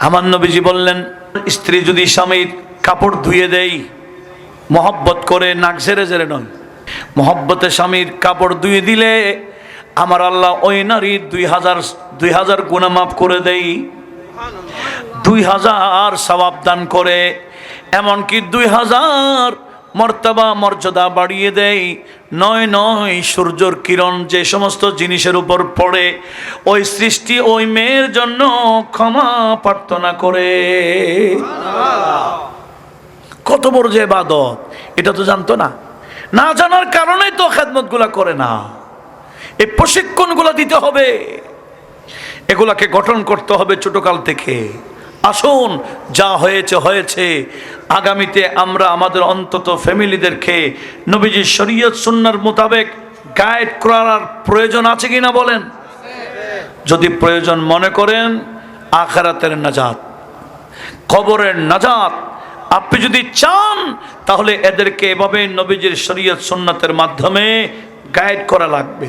আমার নবীজি বললেন, স্ত্রী যদি স্বামীর কাপড় ধুয়ে দেই, মহব্বত করে নাক ঝেড়ে ঝেড়ে নয়। মহব্বতে স্বামীর কাপড় ধুয়ে দিলে আমার আল্লাহ ওই নারীর দুই হাজার দুই হাজার গুণা মাফ করে দেই। দুই হাজার সবাব দান করে, এমনকি দুই হাজার মর্তবা মর্যাদা বাড়িয়ে দেয় নয় নয় সূর্যর কিরণ যে সমস্ত জিনিসের উপর পড়ে, ওই সৃষ্টি ওই মেয়ের জন্য ক্ষমা প্রার্থনা করে। কত বড় যে বাদত এটা তো জানতো না। না জানার কারণেই তো খেদমতগুলা করে না। এই প্রশিক্ষণগুলো দিতে হবে। এগুলাকে গঠন করতে হবে ছোটকাল থেকে। আসুন, যা হয়েছে হয়েছে। আগামীতে আমরা আমাদের অন্তত ফ্যামিলিদেরকে নবীজি শরীয়ত সুন্নার মোতাবেক গাইড করার প্রয়োজন আছে কিনা বলেন? যদি প্রয়োজন মনে করেন, আখারাতের নাজাত, কবরের নাজাত। আপনি যদি চান, তাহলে এদেরকে এভাবে নবীজির শরীয়ত সুন্নাতের মাধ্যমে গাইড করা লাগবে।